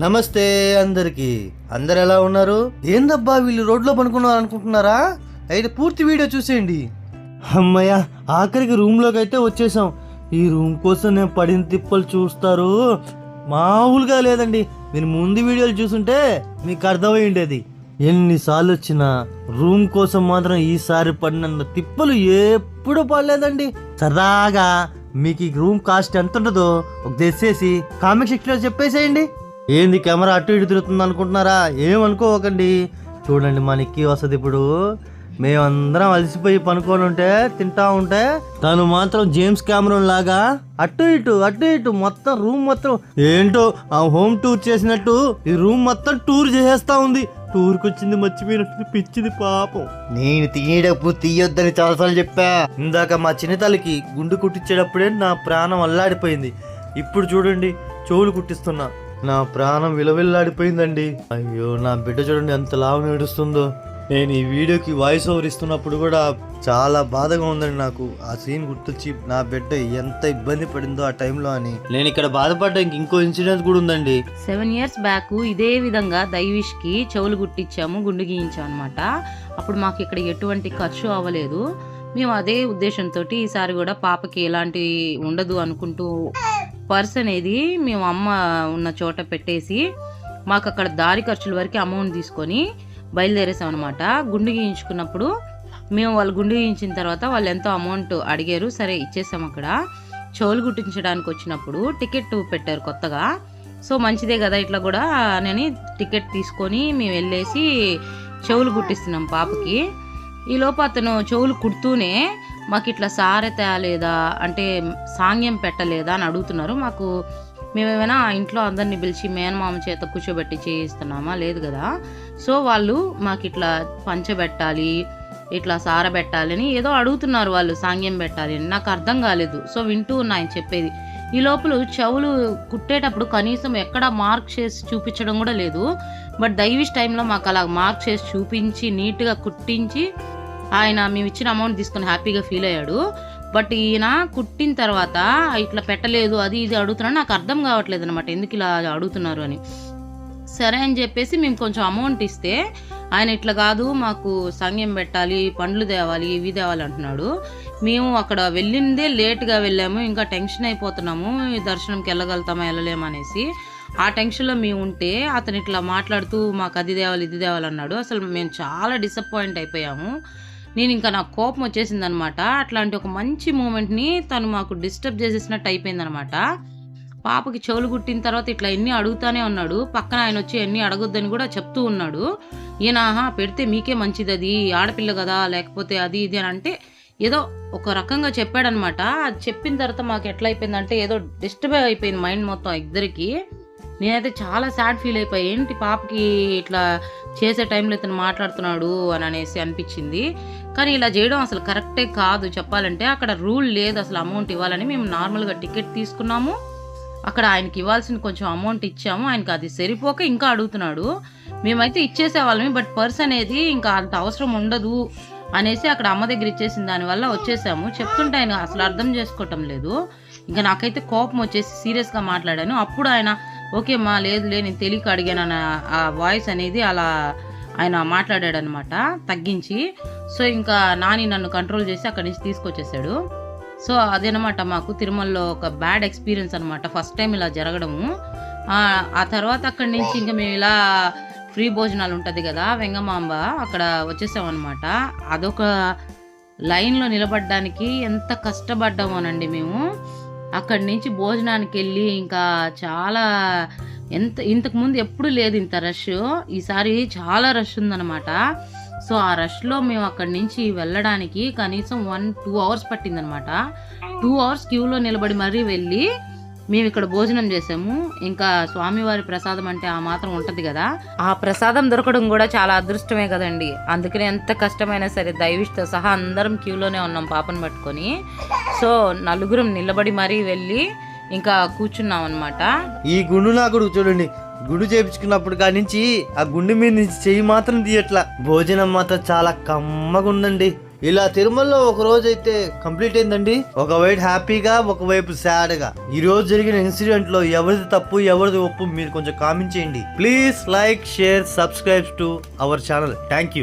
నమస్తే అందరికి. అందరు ఎలా ఉన్నారు? ఏందబ్బా వీళ్ళు రోడ్లో పనుకున్నారు అనుకుంటున్నారా? అయితే పూర్తి వీడియో చూసేయండి. అమ్మయ్య ఆఖరికి రూమ్లోకి అయితే వచ్చేసాం. ఈ రూమ్ కోసం నేను పడిన తిప్పలు చూస్తారు. మామూలుగా లేదండి. మీరు ముందు వీడియోలు చూసుంటే మీకు అర్థమై ఉండేది. ఎన్నిసార్లు వచ్చినా రూమ్ కోసం మాత్రం ఈసారి పడినంత తిప్పలు ఎప్పుడు పడలేదండి. సరదాగా మీకు ఈ రూమ్ కాస్ట్ ఎంత ఉంటుందో ఒక తెచ్చేసి కామెంట్ సెక్షన్లో చెప్పేసేయండి. ఏంది కెమెరా అటు ఇటు తిరుగుతుంది అనుకుంటున్నారా? ఏమనుకోకండి చూడండి మనకి వస్తుంది ఇప్పుడు. మేమందరం అలసిపోయి పనుకొని ఉంటే తింటా ఉంటే తను మాత్రం జేమ్స్ కెమెరాన్ లాగా అటు ఇటు అటు ఇటు మొత్తం రూమ్ మొత్తం ఏంటో ఆ హోమ్ టూర్ చేసినట్టు ఈ రూమ్ మొత్తం టూర్ చేసేస్తా ఉంది. టూర్కి వచ్చింది మర్చిపోయినట్టు పిచ్చిది పాపం. నేను తీయడప్పుడు తీయొద్దని చాలాసార్లు చెప్పా. ఇందాక మా చిన్నతల్లికి గుండు కుట్టించేటప్పుడే నా ప్రాణం అల్లాడిపోయింది. ఇప్పుడు చూడండి చెవులు కుట్టిస్తున్నా. నా ప్రాణం విలవిల్లాడిపోయిందండి. అయ్యో నా బిడ్డ చూడండి ఎంత లావు ఏడుస్తుందో. నేను ఈ వీడియోకి వాయిస్ ఓవర్ ఇస్తున్నప్పుడు కూడా చాలా బాధగా ఉందండి నాకు. ఆ సీన్ గుర్తొచ్చి నా బిడ్డ ఎంత ఇబ్బంది పడిందో ఆ టైంలో అని. నేను ఇక్కడ బాధపడ్డానికి ఇంకో ఇన్సిడెంట్ కూడా ఉందండి. సెవెన్ ఇయర్స్ బ్యాక్ ఇదే విధంగా దైవిష్కి చెవులు గుట్టించాము గుండు గీయించాం అనమాట అప్పుడు మాకు ఇక్కడ ఎటువంటి ఖర్చు అవ్వలేదు. మేము అదే ఉద్దేశంతో ఈసారి కూడా పాపకి ఎలాంటి ఉండదు అనుకుంటూ పర్స్ అనేది మేము అమ్మ ఉన్న చోట పెట్టేసి మాకు అక్కడ దారి ఖర్చుల వరకు అమౌంట్ తీసుకొని బయలుదేరేసాం అనమాట గుండు గీయించుకున్నప్పుడు మేము వాళ్ళు గుండు గీయించిన తర్వాత వాళ్ళు ఎంతో అమౌంట్ అడిగారు. సరే ఇచ్చేసాం అక్కడ. చెవులు గుట్టించడానికి వచ్చినప్పుడు టికెట్ పెట్టారు కొత్తగా. సో మంచిదే కదా ఇట్లా కూడా అని టికెట్ తీసుకొని మేము వెళ్ళేసి చెవులు కుట్టిస్తున్నాం పాపకి. ఈ లోపు అతను చెవులు కుడుతూనే మాకు ఇట్లా సారె తేలేదా అంటే సాంగ్యం పెట్టలేదా? అని అడుగుతున్నారు. మాకు మేమేమైనా ఆ ఇంట్లో అందరిని పిలిచి మేనమామ చేత కూర్చోబెట్టి చేయిస్తున్నామా? లేదు కదా. సో వాళ్ళు మాకు ఇట్లా పంచబెట్టాలి ఇట్లా సారబెట్టాలని ఏదో అడుగుతున్నారు వాళ్ళు సాంగ్యం పెట్టాలి అని. నాకు అర్థం కాలేదు. సో వింటూ ఉన్నా ఆయన చెప్పేది. ఈ లోపల చెవులు కుట్టేటప్పుడు కనీసం ఎక్కడ మార్క్ చేసి చూపించడం కూడా లేదు. బట్ దైవిష్ టైంలో మాకు అలా మార్క్ చేసి చూపించి నీట్గా కుట్టించి ఆయన మేము ఇచ్చిన అమౌంట్ తీసుకొని హ్యాపీగా ఫీల్ అయ్యాడు. బట్ ఈయన కుట్టిన తర్వాత ఇట్లా పెట్టలేదు అది ఇది అడుగుతున్నాడు. నాకు అర్థం కావట్లేదు అనమాట ఎందుకు ఇలా అడుగుతున్నారు అని. సరే అని చెప్పేసి మేము కొంచెం అమౌంట్ ఇస్తే ఆయన ఇట్లా కాదు మాకు సంఘం పెట్టాలి పండ్లు తేవాలి ఇవి తేవాలి అంటున్నాడు. మేము అక్కడ వెళ్ళిందే లేట్గా వెళ్ళాము ఇంకా టెన్షన్ అయిపోతున్నాము దర్శనంకి వెళ్ళగలుగుతామా వెళ్ళలేము అనేసి. ఆ టెన్షన్లో మేము ఉంటే అతను ఇట్లా మాట్లాడుతూ మాకు అది తేవాలి ఇది తేవాలన్నాడు అసలు మేము చాలా డిసప్పాయింట్ అయిపోయాము. నేను ఇంకా నాకు కోపం వచ్చేసింది అనమాట అట్లాంటి ఒక మంచి మూమెంట్ని తను మాకు డిస్టర్బ్ చేసేసినట్టు అయిపోయిందనమాట. పాపకి చెవులు కుట్టిన తర్వాత ఇట్లా ఎన్ని అడుగుతానే ఉన్నాడు. పక్కన ఆయన వచ్చి ఎన్ని అడగొద్దని కూడా చెప్తూ ఉన్నాడు. ఈయన ఆహా పెడితే మీకే మంచిది అది ఆడపిల్ల కదా లేకపోతే అది ఇది అని అంటే ఏదో ఒక రకంగా చెప్పాడనమాట. అది చెప్పిన తర్వాత మాకు ఎట్లా అయిపోయిందంటే ఏదో డిస్టర్బ్ అయిపోయింది మైండ్ మొత్తం ఇద్దరికి. నేనైతే చాలా సాడ్ ఫీల్ అయిపోయి. ఏంటి పాపకి ఇట్లా చేసే టైంలో ఇతను మాట్లాడుతున్నాడు? అని అనేసి అనిపించింది. కానీ ఇలా చేయడం అసలు కరెక్టే కాదు. చెప్పాలంటే అక్కడ రూల్ లేదు. అసలు అమౌంట్ ఇవ్వాలని మేము నార్మల్గా టికెట్ తీసుకున్నాము. అక్కడ ఆయనకి ఇవ్వాల్సిన కొంచెం అమౌంట్ ఇచ్చాము. ఆయనకి అది సరిపోక ఇంకా అడుగుతున్నాడు. మేమైతే ఇచ్చేసేవాళ్ళమి. బట్ పర్స్ అనేది ఇంకా అంత అవసరం ఉండదు అనేసి అక్కడ అమ్మ దగ్గర ఇచ్చేసిన దానివల్ల వచ్చేసాము. చెప్తుంటే ఆయన అసలు అర్థం చేసుకోవటం లేదు. ఇంకా నాకైతే కోపం వచ్చేసి సీరియస్గా మాట్లాడాను. అప్పుడు ఆయన ఓకే మా లేదు లే నేను తెలియక అడిగాను ఆ వాయిస్ అనేది అలా ఆయన మాట్లాడాడు అనమాట తగ్గించి. సో ఇంకా నాని నన్ను కంట్రోల్ చేసి అక్కడి నుంచి తీసుకొచ్చేసాడు. సో అదనమాట మాకు తిరుమలలో ఒక బ్యాడ్ ఎక్స్పీరియన్స్ అనమాట ఫస్ట్ టైం ఇలా జరగడము. ఆ, ఆ తర్వాత అక్కడి నుంచి ఇంకా మేము ఇలా ఫ్రీ భోజనాలు ఉంటుంది కదా వెంగమాంబ అక్కడ వచ్చేసామన్నమాట అదొక లైన్లో నిలబడడానికి ఎంత కష్టపడ్డామోనండి మేము. అక్కడి నుంచి భోజనానికి వెళ్ళి ఇంకా చాలా ఎంత ఇంతకు ముందు ఎప్పుడు లేదు ఇంత రష్ ఈసారి చాలా రష్ ఉందన్నమాట. సో ఆ రష్లో మేము అక్కడి నుంచి వెళ్ళడానికి కనీసం వన్ టూ అవర్స్ పట్టిందనమాట టూ అవర్స్ క్యూలో నిలబడి మరీ వెళ్ళి మేము ఇక్కడ భోజనం చేసాము. ఇంకా స్వామివారి ప్రసాదం అంటే ఆ మాత్రం ఉంటుంది కదా. ఆ ప్రసాదం దొరకడం కూడా చాలా అదృష్టమే కదండి. అందుకనే ఎంత కష్టమైనా సరే దైవిష్తో సహా అందరం క్యూలోనే ఉన్నాం పాపను పట్టుకొని. సో నలుగురం నిలబడి మరీ వెళ్ళి ఇంకా కూర్చున్నాం అనమాట ఈ గుండు నా కొడుకు చూడండి. గుండు చేపించుకున్నప్పుడు కాడి నుంచి ఆ గుండు మీద నుంచి చెయ్యి మాత్రం తీయట్లా. భోజనం మాత్రం చాలా కమ్మగా ఉందండి ఇలా తిరుమలలో ఒక రోజు అయితే కంప్లీట్ అయిందండి. ఒకవైపు హ్యాపీగా ఒకవైపు సాడ్గా ఈ రోజు జరిగిన ఇన్సిడెంట్లో ఎవరిది తప్పు ఎవరిది ఒప్పు మీరు కొంచెం కామెంట్ చేయండి. Please like share subscribe to our channel. Thank you.